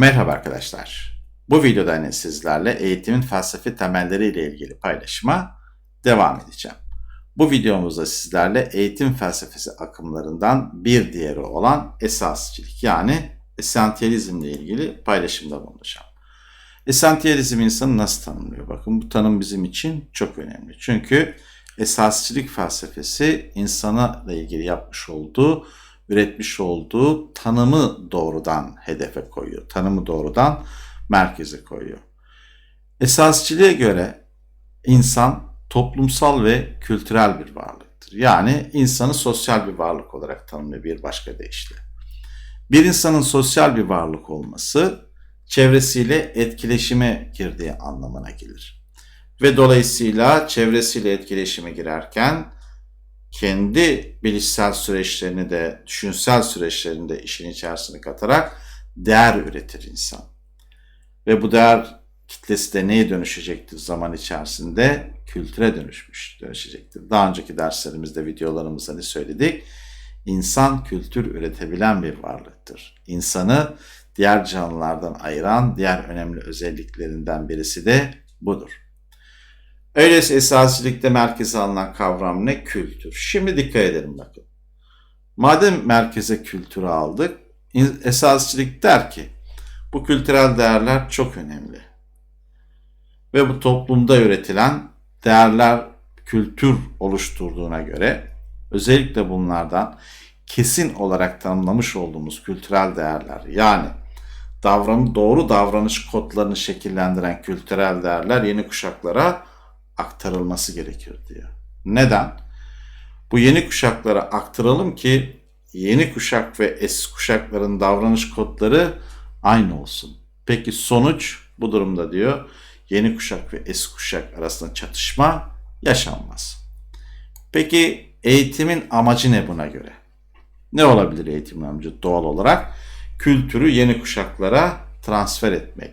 Merhaba arkadaşlar. Bu videoda yine sizlerle eğitimin felsefi temelleri ile ilgili paylaşıma devam edeceğim. Bu videomuzda sizlerle eğitim felsefesi akımlarından bir diğeri olan esasçılık yani esantiyalizm ile ilgili paylaşımda bulunacağım. Esantiyalizm insanı nasıl tanımlıyor? Bakın bu tanım bizim için çok önemli. Çünkü esasçılık felsefesi insana ile ilgili yapmış olduğu üretmiş olduğu tanımı doğrudan hedefe koyuyor. Tanımı doğrudan merkeze koyuyor. Esasçılığa göre insan toplumsal ve kültürel bir varlıktır. Yani insanı sosyal bir varlık olarak tanımlıyor bir başka deyişle. Bir insanın sosyal bir varlık olması çevresiyle etkileşime girdiği anlamına gelir. Ve dolayısıyla çevresiyle etkileşime girerken kendi bilişsel süreçlerini de, düşünsel süreçlerini de işin içerisine katarak değer üretir insan. Ve bu değer kitlesi de neye dönüşecektir zaman içerisinde? Kültüre dönüşmüş, dönüşecektir. Daha önceki derslerimizde, videolarımızda ne söyledik? İnsan kültür üretebilen bir varlıktır. İnsanı diğer canlılardan ayıran diğer önemli özelliklerinden birisi de budur. Öyleyse esasçılıkta merkeze alınan kavram ne? Kültür. Şimdi dikkat edelim bakın. Madem merkeze kültürü aldık, esasçılık der ki bu kültürel değerler çok önemli. Ve bu toplumda üretilen değerler kültür oluşturduğuna göre özellikle bunlardan kesin olarak tanımlamış olduğumuz kültürel değerler yani davranı doğru davranış kodlarını şekillendiren kültürel değerler yeni kuşaklara aktarılması gerekir diyor. Neden? Bu yeni kuşaklara aktaralım ki yeni kuşak ve eski kuşakların davranış kodları aynı olsun. Peki sonuç bu durumda diyor yeni kuşak ve eski kuşak arasında çatışma yaşanmaz. Peki eğitimin amacı ne buna göre? Ne olabilir eğitimin amacı doğal olarak? Kültürü yeni kuşaklara transfer etmek.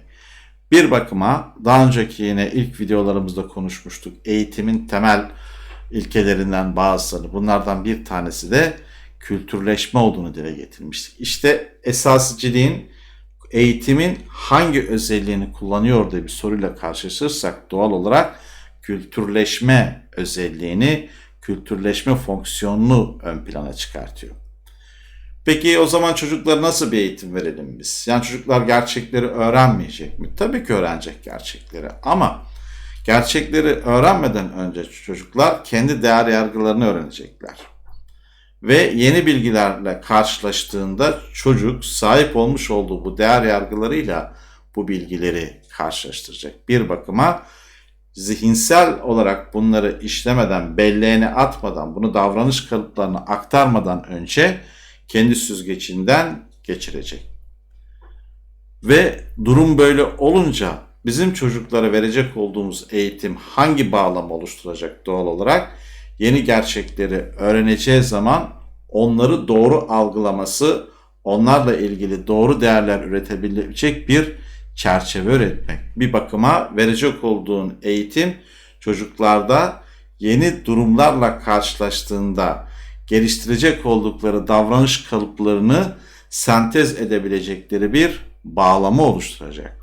Bir bakıma daha önceki yine ilk videolarımızda konuşmuştuk. Eğitimin temel ilkelerinden bazıları. Bunlardan bir tanesi de kültürleşme olduğunu dile getirmiştik. İşte esasciliğin eğitimin hangi özelliğini kullanıyor diye bir soruyla karşılaşırsak doğal olarak kültürleşme özelliğini, kültürleşme fonksiyonunu ön plana çıkartıyor. Peki o zaman çocuklara nasıl bir eğitim verelim biz? Yani çocuklar gerçekleri öğrenmeyecek mi? Tabii ki öğrenecek gerçekleri ama gerçekleri öğrenmeden önce çocuklar kendi değer yargılarını öğrenecekler. Ve yeni bilgilerle karşılaştığında çocuk sahip olmuş olduğu bu değer yargılarıyla bu bilgileri karşılaştıracak. Bir bakıma zihinsel olarak bunları işlemeden, belleğine atmadan, bunu davranış kalıplarına aktarmadan önce kendi süzgecinden geçirecek. Ve durum böyle olunca bizim çocuklara verecek olduğumuz eğitim hangi bağlam oluşturacak doğal olarak? Yeni gerçekleri öğreneceği zaman onları doğru algılaması, onlarla ilgili doğru değerler üretebilecek bir çerçeve üretmek. Bir bakıma verecek olduğun eğitim çocuklarda yeni durumlarla karşılaştığında geliştirecek oldukları davranış kalıplarını sentez edebilecekleri bir bağlamı oluşturacak.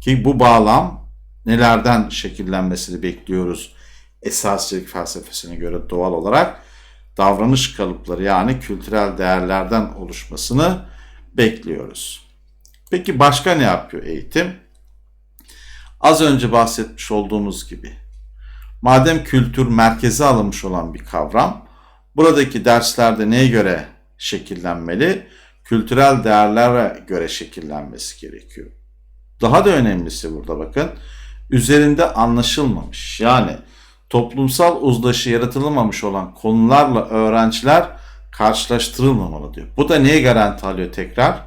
Ki bu bağlam nelerden şekillenmesini bekliyoruz esasçılık felsefesine göre doğal olarak davranış kalıpları yani kültürel değerlerden oluşmasını bekliyoruz. Peki başka ne yapıyor eğitim? Az önce bahsetmiş olduğumuz gibi madem kültür merkeze alınmış olan bir kavram Buradaki derslerde neye göre şekillenmeli? Kültürel değerlere göre şekillenmesi gerekiyor. Daha da önemlisi burada bakın. Üzerinde anlaşılmamış yani toplumsal uzlaşı yaratılmamış olan konularla öğrenciler karşılaştırılmamalı diyor. Bu da neye garanti alıyor tekrar?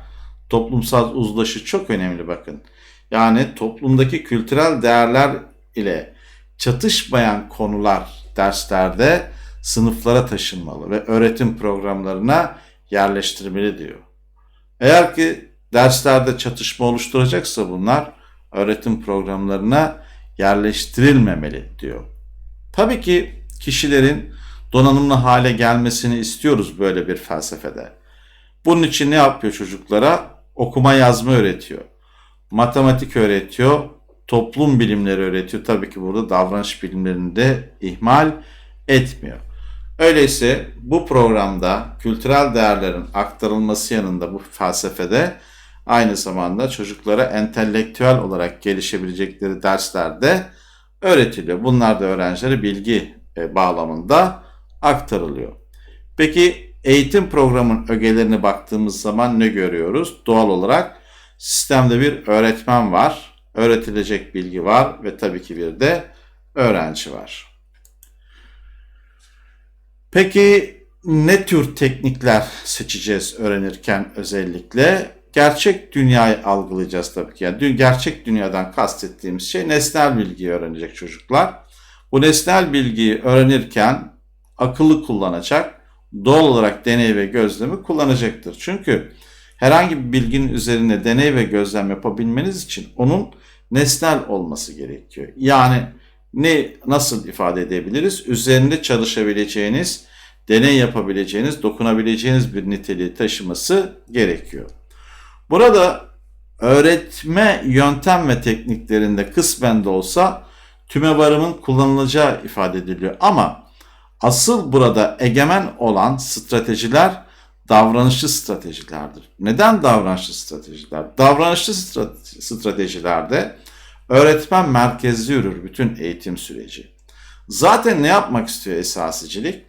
Toplumsal uzlaşı çok önemli bakın. Yani toplumdaki kültürel değerler ile çatışmayan konular derslerde sınıflara taşınmalı ve öğretim programlarına yerleştirmeli diyor. Eğer ki derslerde çatışma oluşturacaksa bunlar öğretim programlarına yerleştirilmemeli diyor. Tabii ki kişilerin donanımlı hale gelmesini istiyoruz böyle bir felsefede. Bunun için ne yapıyor çocuklara? Okuma yazma öğretiyor. matematik öğretiyor, toplum bilimleri öğretiyor. Tabii ki burada davranış bilimlerini de ihmal etmiyor. Öyleyse bu programda kültürel değerlerin aktarılması yanında bu felsefede aynı zamanda çocuklara entelektüel olarak gelişebilecekleri derslerde öğretiliyor. Bunlar da öğrencilere bilgi e, bağlamında aktarılıyor. Peki eğitim programın ögelerine baktığımız zaman ne görüyoruz? Doğal olarak sistemde bir öğretmen var, öğretilecek bilgi var ve tabii ki bir de öğrenci var. Peki ne tür teknikler seçeceğiz öğrenirken özellikle? Gerçek dünyayı algılayacağız tabii ki. Yani gerçek dünyadan kastettiğimiz şey nesnel bilgiyi öğrenecek çocuklar. Bu nesnel bilgiyi öğrenirken akıllı kullanacak, doğal olarak deney ve gözlemi kullanacaktır. Çünkü herhangi bir bilginin üzerine deney ve gözlem yapabilmeniz için onun nesnel olması gerekiyor. Yani ne nasıl ifade edebiliriz? Üzerinde çalışabileceğiniz, deney yapabileceğiniz, dokunabileceğiniz bir niteliği taşıması gerekiyor. Burada öğretme yöntem ve tekniklerinde kısmen de olsa tümevarımın kullanılacağı ifade ediliyor. Ama asıl burada egemen olan stratejiler davranışçı stratejilerdir. Neden davranışçı stratejiler? Davranışçı stratejilerde öğretmen merkezli yürür bütün eğitim süreci. Zaten ne yapmak istiyor esasicilik?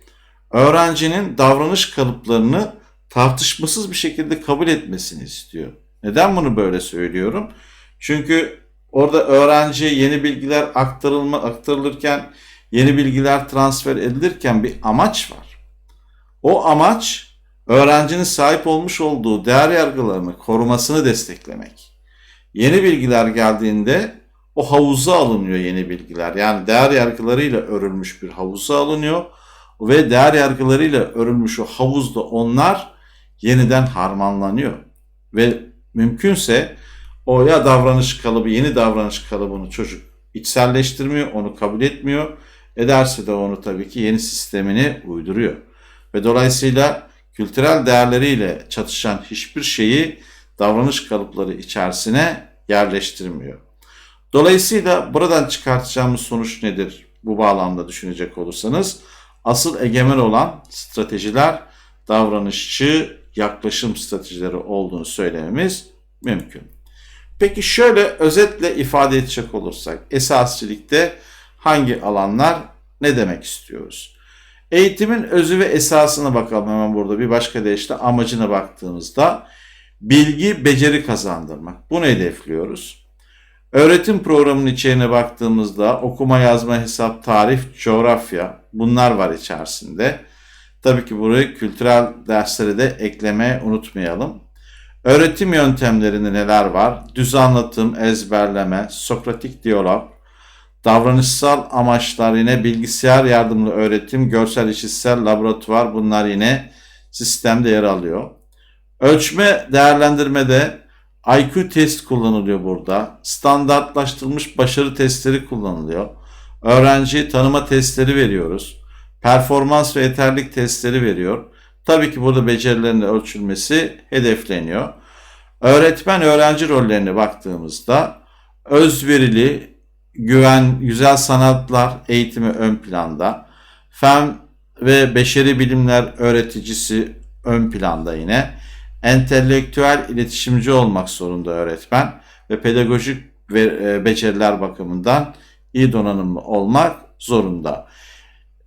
Öğrencinin davranış kalıplarını tartışmasız bir şekilde kabul etmesini istiyor. Neden bunu böyle söylüyorum? Çünkü orada öğrenciye yeni bilgiler aktarılma, aktarılırken, yeni bilgiler transfer edilirken bir amaç var. O amaç öğrencinin sahip olmuş olduğu değer yargılarını korumasını desteklemek. Yeni bilgiler geldiğinde o havuza alınıyor yeni bilgiler. Yani değer yargılarıyla örülmüş bir havuza alınıyor ve değer yargılarıyla örülmüş o havuzda onlar yeniden harmanlanıyor. Ve mümkünse o ya davranış kalıbı, yeni davranış kalıbını çocuk içselleştirmiyor, onu kabul etmiyor. Ederse de onu tabii ki yeni sistemini uyduruyor. Ve dolayısıyla kültürel değerleriyle çatışan hiçbir şeyi davranış kalıpları içerisine yerleştirmiyor. Dolayısıyla buradan çıkartacağımız sonuç nedir? Bu bağlamda düşünecek olursanız asıl egemen olan stratejiler davranışçı yaklaşım stratejileri olduğunu söylememiz mümkün. Peki şöyle özetle ifade edecek olursak esasçilikte hangi alanlar ne demek istiyoruz? Eğitimin özü ve esasına bakalım hemen burada bir başka deyişle amacına baktığımızda bilgi, beceri kazandırmak. Bunu hedefliyoruz. Öğretim programının içeriğine baktığımızda okuma, yazma, hesap, tarih, coğrafya bunlar var içerisinde. Tabii ki burayı kültürel dersleri de eklemeye unutmayalım. Öğretim yöntemlerinde neler var? Düz anlatım, ezberleme, sokratik diyalog, davranışsal amaçlar yine bilgisayar yardımlı öğretim, görsel işitsel laboratuvar bunlar yine sistemde yer alıyor. Ölçme değerlendirmede IQ test kullanılıyor burada. Standartlaştırılmış başarı testleri kullanılıyor. Öğrenci tanıma testleri veriyoruz. Performans ve yeterlik testleri veriyor. Tabii ki burada becerilerin ölçülmesi hedefleniyor. Öğretmen öğrenci rollerine baktığımızda özverili, güven, güzel sanatlar eğitimi ön planda. Fen ve beşeri bilimler öğreticisi ön planda yine. Entelektüel iletişimci olmak zorunda öğretmen ve pedagojik e, beceriler bakımından iyi donanımlı olmak zorunda.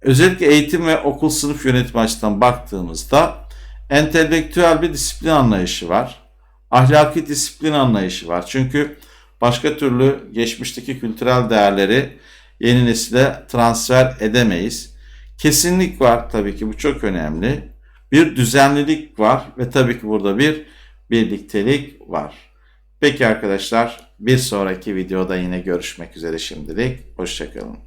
Özellikle eğitim ve okul sınıf yönetimi açısından baktığımızda entelektüel bir disiplin anlayışı var. Ahlaki disiplin anlayışı var. Çünkü başka türlü geçmişteki kültürel değerleri yeni nesile transfer edemeyiz. Kesinlik var tabii ki bu çok önemli. Bir düzenlilik var ve tabii ki burada bir birliktelik var. Peki arkadaşlar bir sonraki videoda yine görüşmek üzere şimdilik. Hoşçakalın.